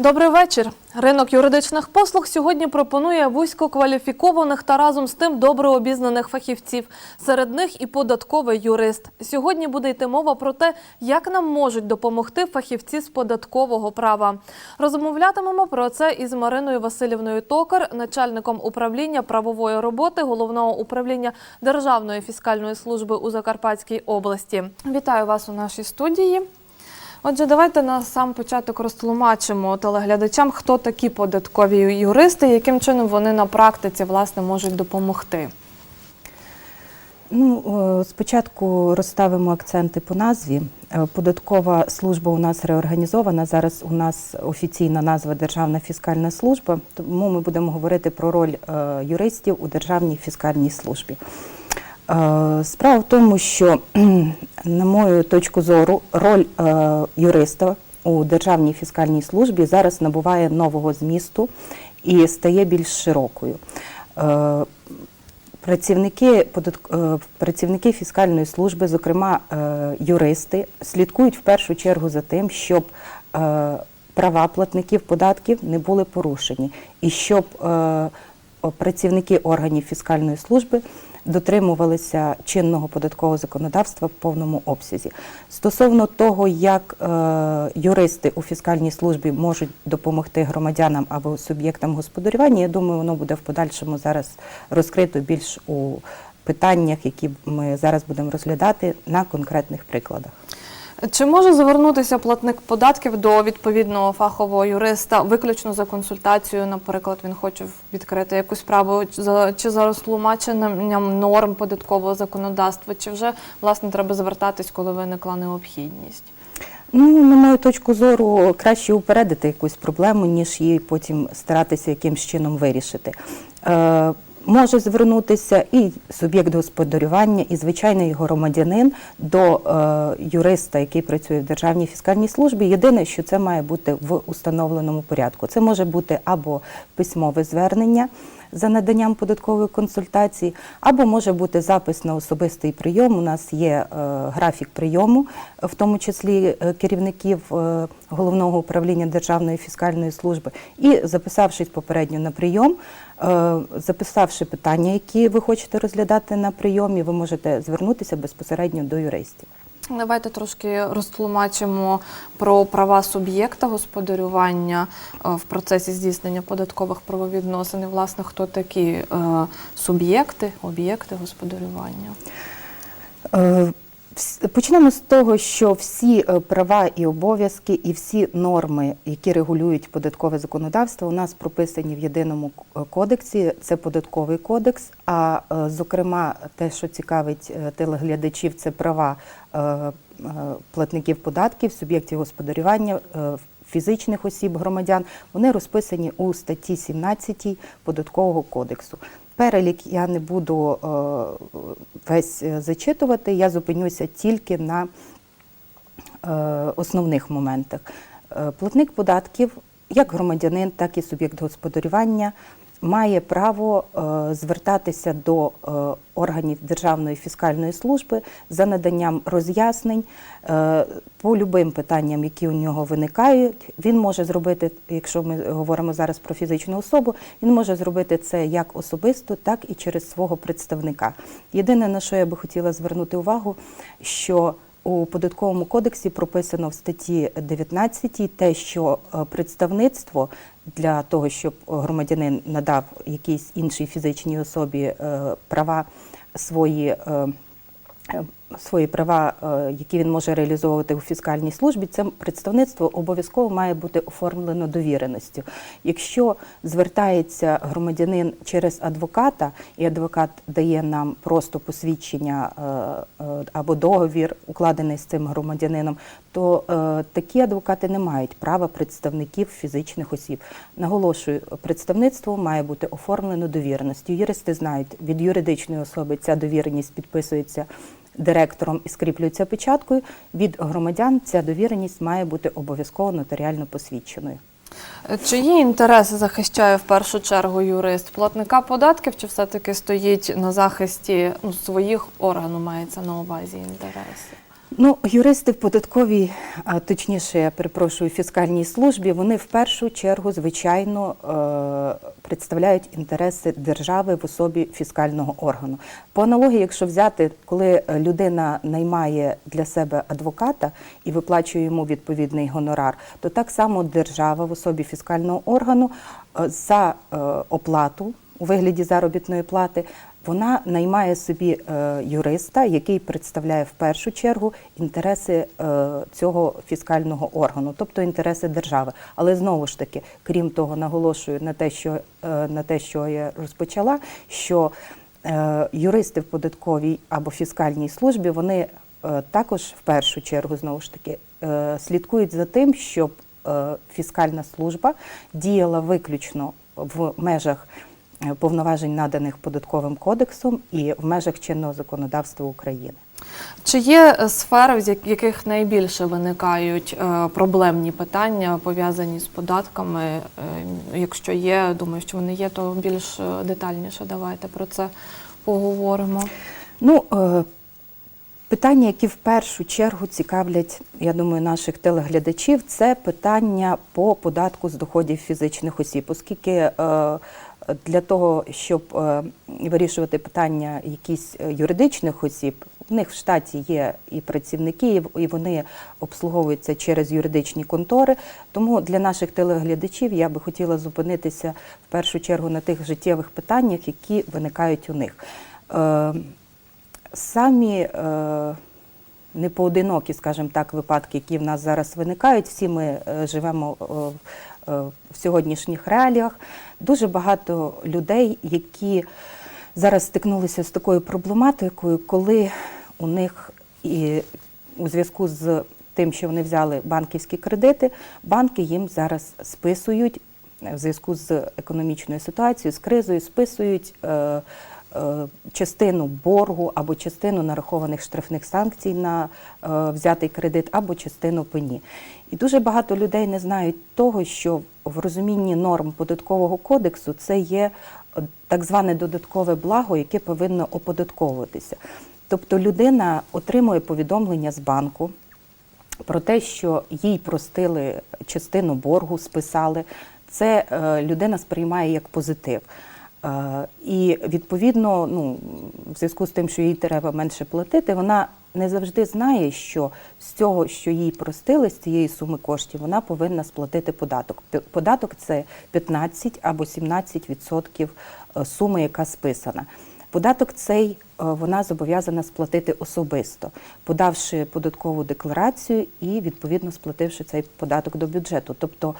Добрий вечір. Ринок юридичних послуг сьогодні пропонує вузькокваліфікованих та разом з тим добре обізнаних фахівців. Серед них і податковий юрист. Сьогодні буде йти мова про те, як нам можуть допомогти фахівці з податкового права. Розмовлятимемо про це із Мариною Васильівною Токар, начальником управління правової роботи головного управління Державної фіскальної служби у Закарпатській області. Вітаю вас у нашій студії. Отже, давайте на сам початок розтлумачимо телеглядачам, хто такі податкові юристи, яким чином вони на практиці власне можуть допомогти. Ну, е, спочатку розставимо акценти по назві. Е, Податкова служба у нас реорганізована. Зараз у нас офіційна назва Державна фіскальна служба, тому ми будемо говорити про роль е, юристів у Державній фіскальній службі. Е, Справа в тому, що, на мою точку зору, роль е, юриста у Державній фіскальній службі зараз набуває нового змісту і стає більш широкою. Е, Працівники працівники фіскальної служби, зокрема юристи, слідкують в першу чергу за тим, щоб права платників податків не були порушені, і щоб працівники органів фіскальної служби дотримувалися чинного податкового законодавства в повному обсязі. Стосовно того, як е, юристи у фіскальній службі можуть допомогти громадянам або суб'єктам господарювання, я думаю, воно буде в подальшому зараз розкрито більш у питаннях, які ми зараз будемо розглядати на конкретних прикладах. Чи може звернутися платник податків до відповідного фахового юриста виключно за консультацією? Наприклад, він хоче відкрити якусь справу чи за розтлумаченням норм податкового законодавства, чи вже власне треба звертатись, коли виникла необхідність? Ну, на мою точку зору, краще упередити якусь проблему, ніж її потім старатися якимсь чином вирішити. Може звернутися і суб'єкт господарювання, і звичайний громадянин до е, юриста, який працює в Державній фіскальній службі. Єдине, що це має бути в установленому порядку. Це може бути або письмове звернення за наданням податкової консультації, або може бути запис на особистий прийом. У нас є е, графік прийому, в тому числі е, керівників е, головного управління Державної фіскальної служби, і записавшись попередньо на прийом, записавши питання, які ви хочете розглядати на прийомі, ви можете звернутися безпосередньо до юристів. Давайте трошки розтлумачимо про права суб'єкта господарювання е, в процесі здійснення податкових правовідносин. І, власне, хто такі е, суб'єкти, об'єкти господарювання. Е, Почнемо з того, що всі е, права і обов'язки, і всі норми, які регулюють податкове законодавство, у нас прописані в єдиному кодексі. Це податковий кодекс. А е, зокрема, те, що цікавить е, телеглядачів, це права е, е, платників податків, суб'єктів господарювання. е, Фізичних осіб громадян вони розписані у статті 17 податкового кодексу. Перелік я не буду е, весь е, зачитувати, я зупинюся тільки на е, основних моментах. Платник податків, як громадянин, так і суб'єкт господарювання, має право е, звертатися до е, органів Державної фіскальної служби за наданням роз'яснень е, по любим питанням, які у нього виникають. Він може зробити, якщо ми говоримо зараз про фізичну особу, він може зробити це як особисто, так і через свого представника. Єдине, на що я би хотіла звернути увагу, що у податковому кодексі прописано в статті 19 те, що е, представництво для того, щоб громадянин надав якійсь іншій фізичній особі е, права свої. Свої права, е, які він може реалізовувати у фіскальній службі, це представництво обов'язково має бути оформлено довіреністю. Якщо звертається громадянин через адвоката, і адвокат дає нам просто посвідчення е, е, або договір, укладений з цим громадянином, то такі адвокати не мають права представників фізичних осіб. Наголошую, представництво має бути оформлено довіреністю. Юристи знають, від юридичної особи ця довіреність підписується директором і скріплюється печаткою. Від громадян ця довіреність має бути обов'язково нотаріально посвідченою. Е, Чиї інтереси захищає в першу чергу юрист? Платника податків чи все-таки стоїть на захисті ну, своїх органів, мається на увазі інтереси? Ну, юристи в податковій, а точніше, я перепрошую, фіскальній службі, вони в першу чергу, звичайно, е, представляють інтереси держави в особі фіскального органу. По аналогії, якщо взяти, коли е, людина наймає для себе адвоката і виплачує йому відповідний гонорар, то так само держава в особі фіскального органу е, за оплату у вигляді заробітної плати вона наймає собі е, юриста, який представляє в першу чергу інтереси е, цього фіскального органу, тобто інтереси держави. Але знову ж таки, крім того, наголошую на те, що е, на те, що я розпочала, що юристи в податковій або фіскальній службі вони також в першу чергу знову ж таки слідкують за тим, щоб фіскальна служба діяла виключно в межах повноважень, наданих податковим кодексом, і в межах чинного законодавства України. Чи є е, сфери, з яких найбільше виникають е, проблемні питання пов'язані з податками? Е, Якщо є, думаю, що вони є, то більш е, детальніше давайте про це поговоримо. Ну, е, питання, які в першу чергу цікавлять, я думаю, наших телеглядачів, це питання по податку з доходів фізичних осіб, оскільки е, для того, щоб е, вирішувати питання якісь е, юридичних осіб, в них в штаті є і працівники, і- вони обслуговуються через юридичні контори. Тому для наших телеглядачів я би хотіла зупинитися в першу чергу на тих життєвих питаннях, які виникають у них. Е, Самі е, непоодинокі, скажімо так, випадки, які в нас зараз виникають, всі ми живемо в сьогоднішніх реаліях. Дуже багато людей, які зараз стикнулися з такою проблематикою, коли у них і у зв'язку з тим, що вони взяли банківські кредити, банки їм зараз списують е, в зв'язку з економічною ситуацією, з кризою, списують. Е, Частину боргу або частину нарахованих штрафних санкцій на е, взятий кредит, або частину пені. І дуже багато людей не знають того, що в розумінні норм податкового кодексу це є е, так зване додаткове благо, яке повинно оподатковуватися. Тобто людина отримує повідомлення з банку про те, що їй простили частину боргу, списали. Це людина сприймає як позитив. Е, і відповідно, ну, в зв'язку з тим, що їй треба менше платити, вона не завжди знає, що з цього, що їй простили, з цієї суми коштів, вона повинна сплатити податок. Податок це 15 або 17% відсотків е, суми, яка списана. Податок цей е, вона зобов'язана сплатити особисто, подавши податкову декларацію і відповідно сплативши цей податок до бюджету. Тобто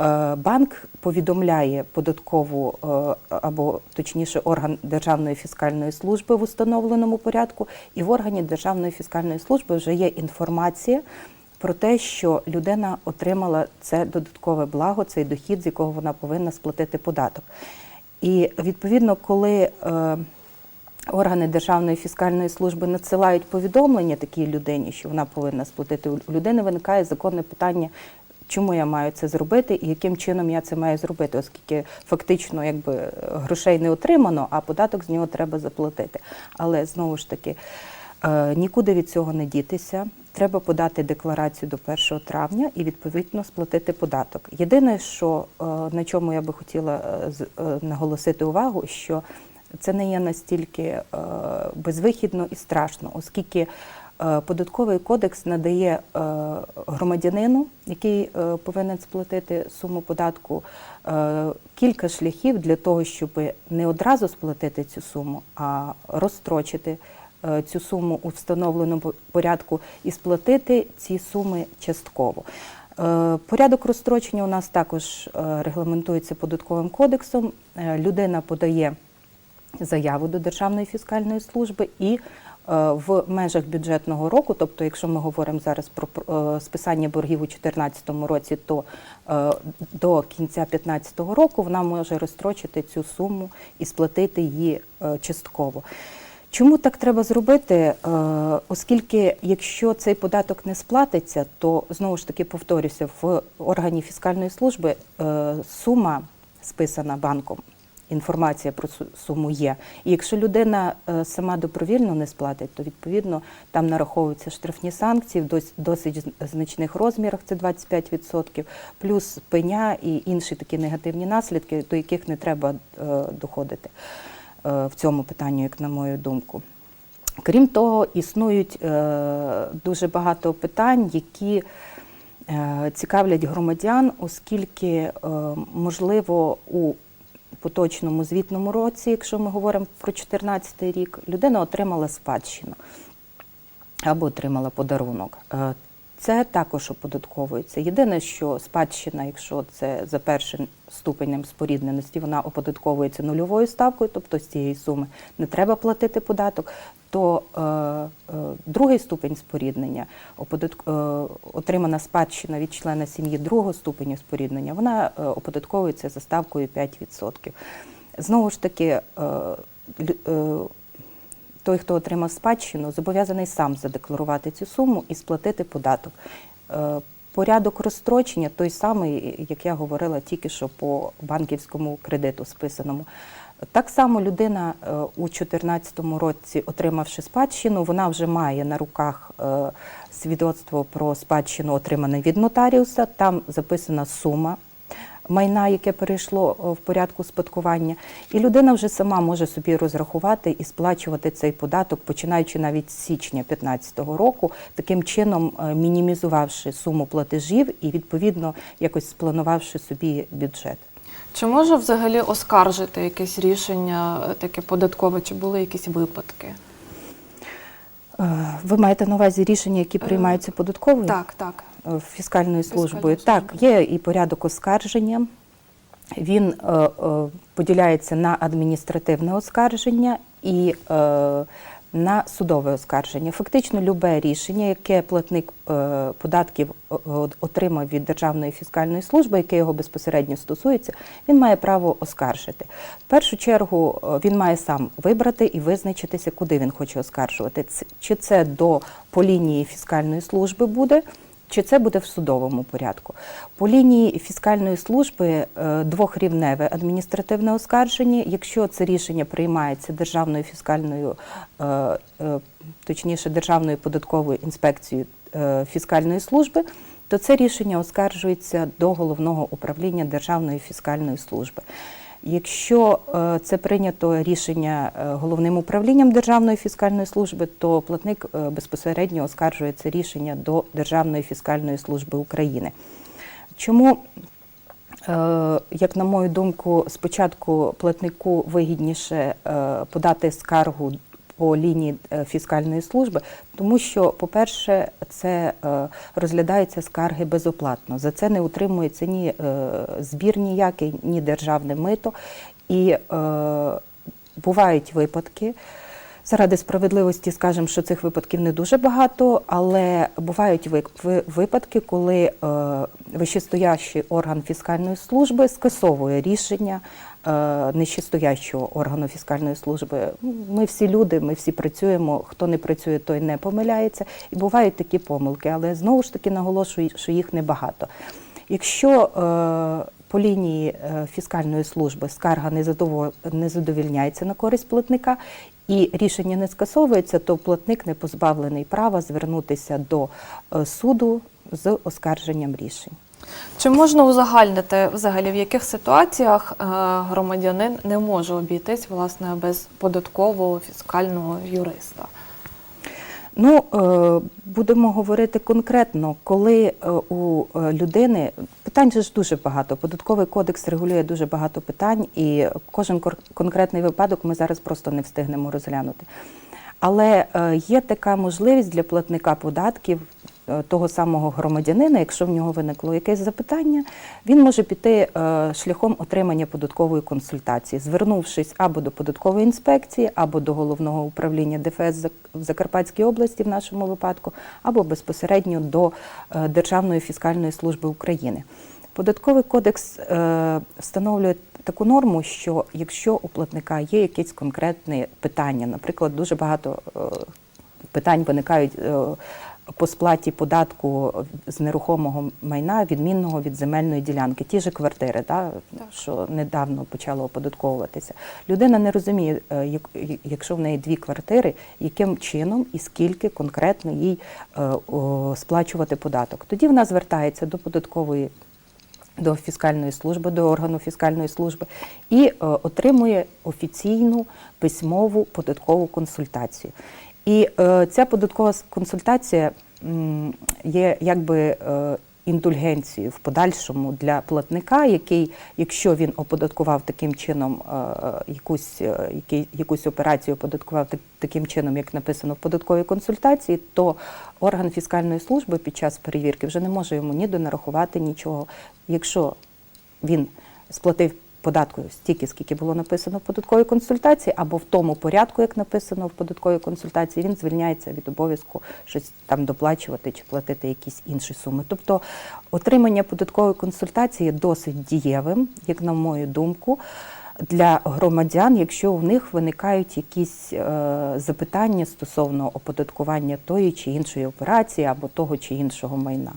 е, банк повідомляє податкову е, або точніше орган Державної фіскальної служби в установленому порядку, і в органі Державної фіскальної служби вже є інформація. Про те, що людина отримала це додаткове благо, цей дохід, з якого вона повинна сплатити податок. І відповідно, коли органи Державної фіскальної служби надсилають повідомлення такій людині, що вона повинна сплатити, у людини виникає законне питання, чому я маю це зробити і яким чином я це маю зробити, оскільки фактично якби грошей не отримано, а податок з нього треба заплатити. Але знову ж таки. Е, Нікуди від цього не дітися. Треба подати декларацію до 1 травня і відповідно сплатити податок. Єдине, що е, на чому я би хотіла е, наголосити увагу, що це не є настільки е, безвихідно і страшно, оскільки е, податковий кодекс надає е, громадянину, який повинен сплатити суму податку, кілька шляхів для того, щоб не одразу сплатити цю суму, а розстрочити цю суму у встановленому порядку і сплатити ці суми частково. Порядок розстрочення у нас також регламентується податковим кодексом. Людина подає заяву до Державної фіскальної служби і е, в межах бюджетного року, тобто, якщо ми говоримо зараз про е, списання боргів у 2014 році, то е, до кінця 2015 року вона може розстрочити цю суму і сплатити її частково. Чому так треба зробити? Оскільки якщо цей податок не сплатиться, то знову ж таки повторюся, в органі фіскальної служби сума списана банком інформація про суму є. І якщо людина е, сама добровільно не сплатить, то відповідно там нараховуються штрафні санкції в дос- досить значних розмірах, це 25%, плюс пеня і інші такі негативні наслідки, до яких не треба е, доходити е, в цьому питанні, як на мою думку. Крім того, існують дуже багато питань, які цікавлять громадян, оскільки, можливо, у поточному звітному році, якщо ми говоримо про 2014 рік, людина отримала спадщину або отримала подарунок. Це також оподатковується. Єдине, що спадщина, якщо це за першим ступенем спорідненості, вона оподатковується нульовою ставкою, тобто з цієї суми не треба платити податок. То е, е, другий ступень споріднення, оподатк... е, отримана спадщина від члена сім'ї другого ступеню споріднення, вона е, оподатковується за ставкою 5%. Знову ж таки, е, е, той, хто отримав спадщину, зобов'язаний сам задекларувати цю суму і сплатити податок. Е, Порядок розстрочення той самий, як я говорила тільки що по банківському кредиту списаному. Так само людина е, у 2014 році, отримавши спадщину, вона вже має на руках е, свідоцтво про спадщину, отримане від нотаріуса. Там записана сума майна, яке перейшло е, в порядку спадкування, і людина вже сама може собі розрахувати і сплачувати цей податок, починаючи навіть з січня 2015 року, таким чином е, мінімізувавши суму платежів і відповідно якось спланувавши собі бюджет. Чи може взагалі оскаржити якесь рішення е, таке податкове, чи були якісь випадки? Ви маєте на увазі рішення, які приймаються податковою? Так, так. Е, фіскальною службою. Фіскальною Так, є і порядок оскарження. Він е, е, поділяється на адміністративне оскарження і е, на судове оскарження. Фактично, любе рішення, яке платник е, податків е, отримав від Державної фіскальної служби, яке його безпосередньо стосується, він має право оскаржити. В першу чергу е, він має сам вибрати і визначитися, куди він хоче оскаржувати. Чи це до по лінії фіскальної служби буде. Чи це буде в судовому порядку? По лінії фіскальної служби е, двохрівневе адміністративне оскарження. Якщо це рішення приймається Державною фіскальною, е, е, точніше Державною податковою інспекцією фіскальної служби, то це рішення оскаржується до головного управління Державної фіскальної служби. Якщо е, це прийнято рішення е, головним управлінням Державної фіскальної служби, то платник е, безпосередньо оскаржує це рішення до Державної фіскальної служби України. Чому, як на мою думку, спочатку платнику вигідніше подати скаргу по лінії е, фіскальної служби, тому що, по-перше, це е, розглядаються скарги безоплатно. За це не утримується ні е, збір ніякий, ні державне мито. І бувають випадки. Заради справедливості скажемо, що цих випадків не дуже багато, але бувають ви- ви- випадки, коли е, вищестоящий орган фіскальної служби скасовує рішення е, нижчестоящого органу фіскальної служби. Ми всі люди, ми всі працюємо. Хто не працює, той не помиляється. І бувають такі помилки, але знову ж таки наголошую, що їх небагато. Якщо е, по лінії фіскальної служби скарга не задово- не задовільняється на користь платника і рішення не скасовується, то платник не позбавлений права звернутися до е, суду з оскарженням рішень. Чи можна узагальнити взагалі, в яких ситуаціях е, громадянин не може обійтись власне без податкового фіскального юриста? Ну, е, будемо говорити конкретно, коли у людини питань ж дуже багато. Податковий кодекс регулює дуже багато питань, і кожен конкретний випадок ми зараз просто не встигнемо розглянути. Але е, є така можливість для платника податків, того самого громадянина, якщо в нього виникло якесь запитання, він може піти е, шляхом отримання податкової консультації, звернувшись або до податкової інспекції, або до головного управління ДФС в Закарпатській області, в нашому випадку, або безпосередньо до е, Державної фіскальної служби України. Податковий кодекс е, встановлює таку норму, що якщо у платника є якесь конкретне питання, наприклад, дуже багато е, питань виникають е, по сплаті податку з нерухомого майна, відмінного від земельної ділянки, ті ж квартири, да, що недавно почало оподатковуватися. Людина не розуміє, е, якщо в неї дві квартири, яким чином і скільки конкретно їй е, сплачувати податок. Тоді вона звертається до податкової до фіскальної служби, до органу фіскальної служби і е, отримує офіційну письмову податкову консультацію. І е, ця податкова консультація є якби е, індульгенцією в подальшому для платника, який, якщо він оподаткував таким чином е, якусь, е, якусь операцію, оподаткував так- таким чином, як написано в податковій консультації, то орган фіскальної служби під час перевірки вже не може йому ні донарахувати нічого. Якщо він сплатив податку стільки, скільки було написано в податковій консультації, або в тому порядку, як написано в податковій консультації, він звільняється від обов'язку щось там доплачувати чи платити якісь інші суми. Тобто отримання податкової консультації досить дієвим, як на мою думку. Для громадян, якщо у них виникають якісь е, запитання стосовно оподаткування тої чи іншої операції або того чи іншого майна.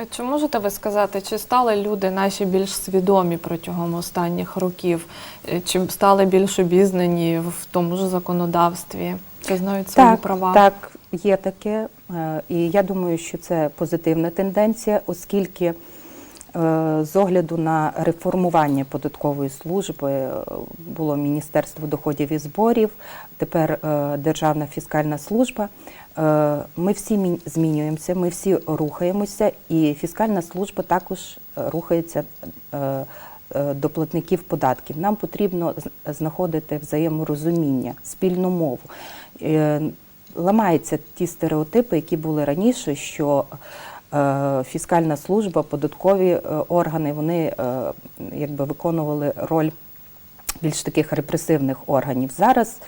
Е, Чи можете ви сказати, чи стали люди наші більш свідомі протягом останніх років, Е, чи стали більш обізнані в тому ж законодавстві, чи знають свої так, права? Так, є таке. Е, І я думаю, що це позитивна тенденція, оскільки з огляду на реформування податкової служби е, було Міністерство доходів і зборів, тепер е, Державна фіскальна служба. Е, Ми всі змінюємося, ми всі рухаємося, і фіскальна служба також е, рухається е, е, до платників податків. Нам потрібно знаходити взаєморозуміння, спільну мову. Е, Ламаються ті стереотипи, які були раніше, що е, фіскальна служба, податкові е, органи, вони е, якби виконували роль більш таких репресивних органів. Зараз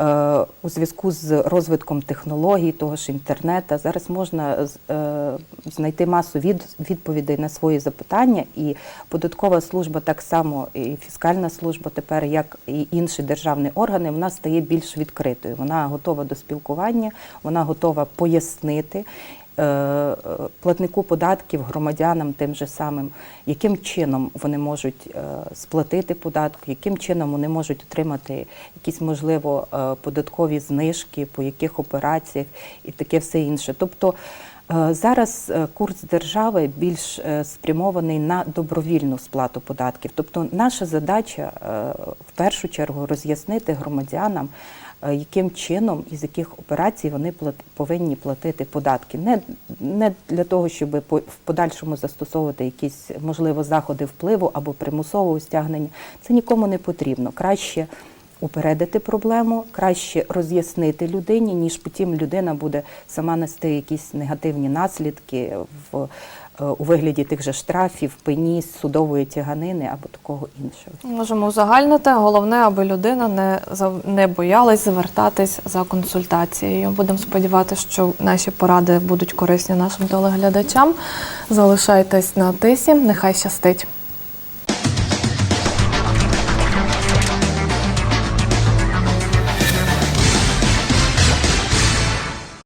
е, у зв'язку з розвитком технологій, того ж інтернету, зараз можна е, знайти масу відповідей на свої запитання, і податкова служба так само, і фіскальна служба тепер, як і інші державні органи, вона стає більш відкритою. Вона готова до спілкування, вона готова пояснити е, е, платнику податків, громадянам тим же самим, яким чином вони можуть е, сплатити податок, яким чином вони можуть отримати якісь, можливо, е, податкові знижки, по яких операціях і таке все інше. Тобто е, зараз е, курс держави більш е, спрямований на добровільну сплату податків. Тобто наша задача е, в першу чергу роз'яснити громадянам, е, яким чином і з яких операцій вони повинні платити податки. Не, не для того, щоб в подальшому застосовувати якісь можливо заходи впливу або примусового стягнення. Це нікому не потрібно. Краще упередити проблему, краще роз'яснити людині, ніж потім людина буде сама нести якісь негативні наслідки в, е, у вигляді тих же штрафів, пені, судової тяганини або такого іншого. Можемо узагальнити. Головне, аби людина не не боялась звертатись за консультацією. Будемо сподіватися, що наші поради будуть корисні нашим телеглядачам. Залишайтесь на тисі. Нехай щастить.